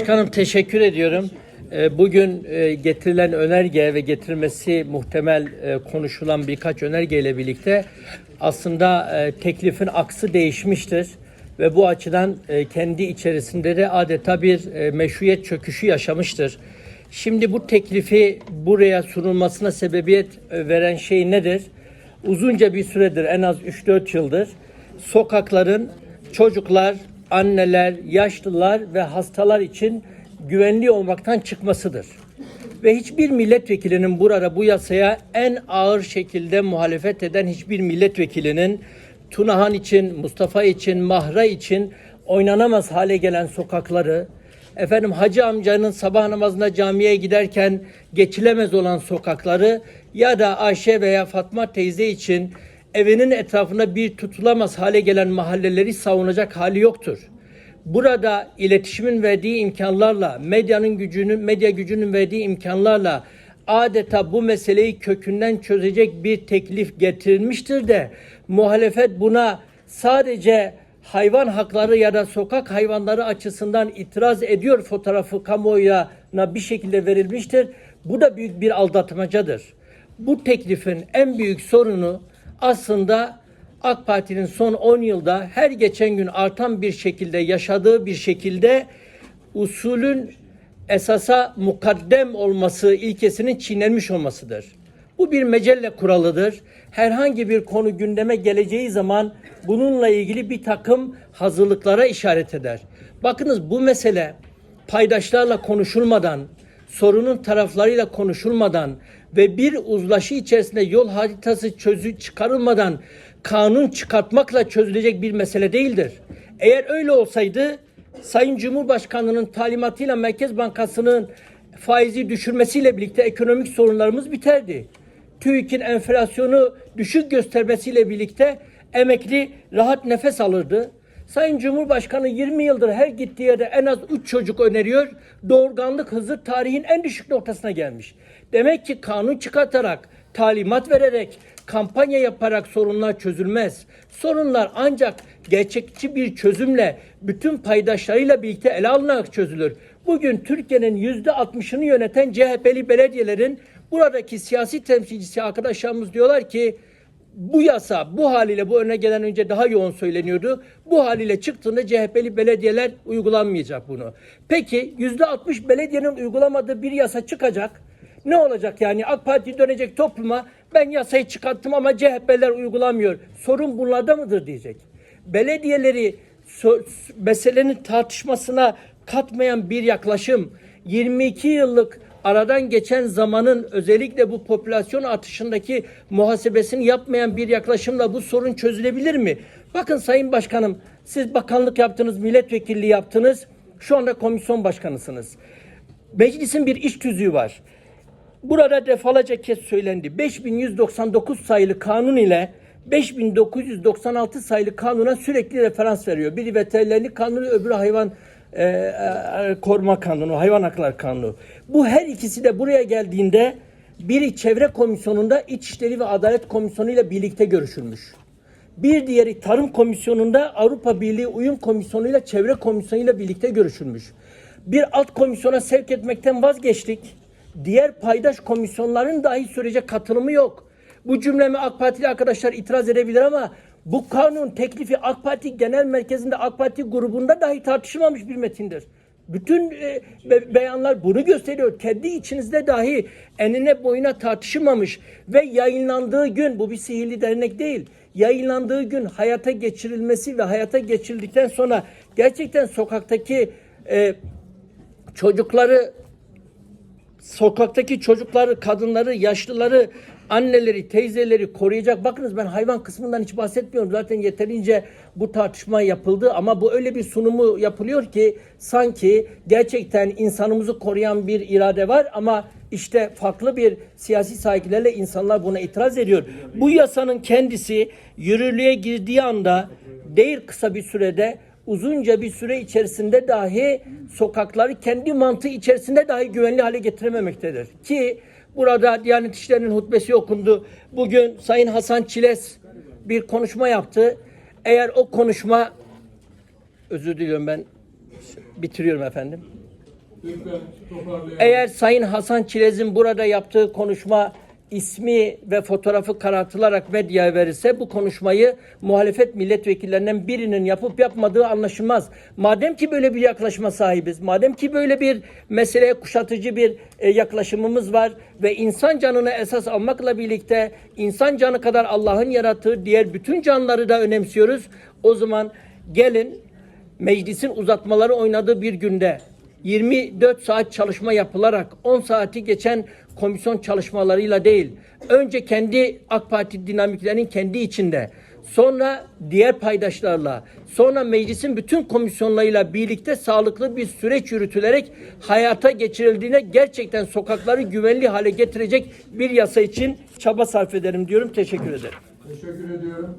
Başkanım teşekkür ediyorum. Ee, Bugün e, getirilen önerge ve getirilmesi muhtemel e, konuşulan birkaç önergeyle birlikte aslında e, teklifin aksı değişmiştir ve bu açıdan kendi içerisinde de adeta bir meşruiyet çöküşü yaşamıştır. Şimdi bu teklifi buraya sunulmasına sebebiyet veren şey nedir? Uzunca bir süredir en az 3-4 yıldır sokakların çocuklar, anneler, yaşlılar ve hastalar için güvenli olmaktan çıkmasıdır. Ve hiçbir milletvekilinin burada bu yasaya en ağır şekilde muhalefet eden hiçbir milletvekilinin Tunahan için, Mustafa için, Mahra için oynanamaz hale gelen sokakları, efendim hacı amcanın sabah namazına camiye giderken geçilemez olan sokakları ya da Ayşe veya Fatma teyze için evinin etrafında bir tutulamaz hale gelen mahalleleri savunacak hali yoktur. Burada iletişimin verdiği imkanlarla, medyanın gücünün, medya gücünün verdiği imkanlarla adeta bu meseleyi kökünden çözecek bir teklif getirilmiştir de muhalefet buna sadece hayvan hakları ya da sokak hayvanları açısından itiraz ediyor fotoğrafı kamuoyuna bir şekilde verilmiştir. Bu da büyük bir aldatmacadır. Bu teklifin en büyük sorunu aslında AK Parti'nin son 10 yılda her geçen gün artan bir şekilde yaşadığı bir şekilde usulün esasa mukaddem olması ilkesinin çiğnenmiş olmasıdır. Bu bir mecelle kuralıdır. Herhangi bir konu gündeme geleceği zaman bununla ilgili bir takım hazırlıklara işaret eder. Bakınız bu mesele paydaşlarla konuşulmadan, sorunun taraflarıyla konuşulmadan ve bir uzlaşı içerisinde yol haritası çözü çıkarılmadan kanun çıkartmakla çözülecek bir mesele değildir. Eğer öyle olsaydı Sayın Cumhurbaşkanı'nın talimatıyla Merkez Bankası'nın faizi düşürmesiyle birlikte ekonomik sorunlarımız biterdi. TÜİK'in enflasyonu düşük göstermesiyle birlikte emekli rahat nefes alırdı. Sayın Cumhurbaşkanı 20 yıldır her gittiği yerde en az 3 çocuk öneriyor. Doğurganlık hızı tarihin en düşük noktasına gelmiş. Demek ki kanun çıkartarak, talimat vererek, kampanya yaparak sorunlar çözülmez. Sorunlar ancak gerçekçi bir çözümle, bütün paydaşlarıyla birlikte ele alınarak çözülür. Bugün Türkiye'nin yüzde 60'ını yöneten CHP'li belediyelerin buradaki siyasi temsilcisi arkadaşlarımız diyorlar ki bu yasa bu haliyle bu önüne gelen önce daha yoğun söyleniyordu. Bu haliyle çıktığında CHP'li belediyeler uygulanmayacak bunu. Peki yüzde 60 belediyenin uygulamadığı bir yasa çıkacak. Ne olacak yani AK Parti dönecek topluma ben yasayı çıkarttım ama CHP'ler uygulamıyor. Sorun bunlarda mıdır diyecek. Belediyeleri meselenin tartışmasına katmayan bir yaklaşım 22 yıllık aradan geçen zamanın özellikle bu popülasyon artışındaki muhasebesini yapmayan bir yaklaşımla bu sorun çözülebilir mi? Bakın Sayın Başkanım siz bakanlık yaptınız, milletvekilliği yaptınız. Şu anda komisyon başkanısınız. Meclisin bir iş tüzüğü var. Burada defalarca kez söylendi. 5199 sayılı kanun ile 5996 sayılı kanuna sürekli referans veriyor. Biri veterinerlik kanunu, öbürü hayvan e, e, koruma kanunu, hayvan hakları kanunu. Bu her ikisi de buraya geldiğinde biri çevre komisyonunda İçişleri ve Adalet Komisyonu ile birlikte görüşülmüş. Bir diğeri Tarım Komisyonu'nda Avrupa Birliği Uyum Komisyonu ile Çevre Komisyonu ile birlikte görüşülmüş. Bir alt komisyona sevk etmekten vazgeçtik. Diğer paydaş komisyonların dahi sürece katılımı yok. Bu cümlemi AK Partili arkadaşlar itiraz edebilir ama bu kanun teklifi AK Parti Genel Merkezi'nde AK Parti grubunda dahi tartışılmamış bir metindir. Bütün e, be- beyanlar bunu gösteriyor. Kendi içinizde dahi enine boyuna tartışılmamış ve yayınlandığı gün bu bir sihirli dernek değil. Yayınlandığı gün hayata geçirilmesi ve hayata geçirildikten sonra gerçekten sokaktaki e, çocukları sokaktaki çocukları, kadınları, yaşlıları, anneleri, teyzeleri koruyacak. Bakınız ben hayvan kısmından hiç bahsetmiyorum. Zaten yeterince bu tartışma yapıldı ama bu öyle bir sunumu yapılıyor ki sanki gerçekten insanımızı koruyan bir irade var ama işte farklı bir siyasi saygılarla insanlar buna itiraz ediyor. Bu yasanın kendisi yürürlüğe girdiği anda değil kısa bir sürede uzunca bir süre içerisinde dahi sokakları kendi mantığı içerisinde dahi güvenli hale getirememektedir. Ki burada Diyanet İşleri'nin hutbesi okundu. Bugün Sayın Hasan Çiles bir konuşma yaptı. Eğer o konuşma özür diliyorum ben bitiriyorum efendim. Eğer Sayın Hasan Çilez'in burada yaptığı konuşma ismi ve fotoğrafı karartılarak medyaya verirse bu konuşmayı muhalefet milletvekillerinden birinin yapıp yapmadığı anlaşılmaz. Madem ki böyle bir yaklaşıma sahibiz, madem ki böyle bir meseleye kuşatıcı bir e, yaklaşımımız var ve insan canını esas almakla birlikte insan canı kadar Allah'ın yarattığı diğer bütün canlıları da önemsiyoruz. O zaman gelin meclisin uzatmaları oynadığı bir günde 24 saat çalışma yapılarak 10 saati geçen komisyon çalışmalarıyla değil, önce kendi AK Parti dinamiklerinin kendi içinde, sonra diğer paydaşlarla, sonra meclisin bütün komisyonlarıyla birlikte sağlıklı bir süreç yürütülerek hayata geçirildiğine gerçekten sokakları güvenli hale getirecek bir yasa için çaba sarf ederim diyorum. Teşekkür ederim. Teşekkür ediyorum.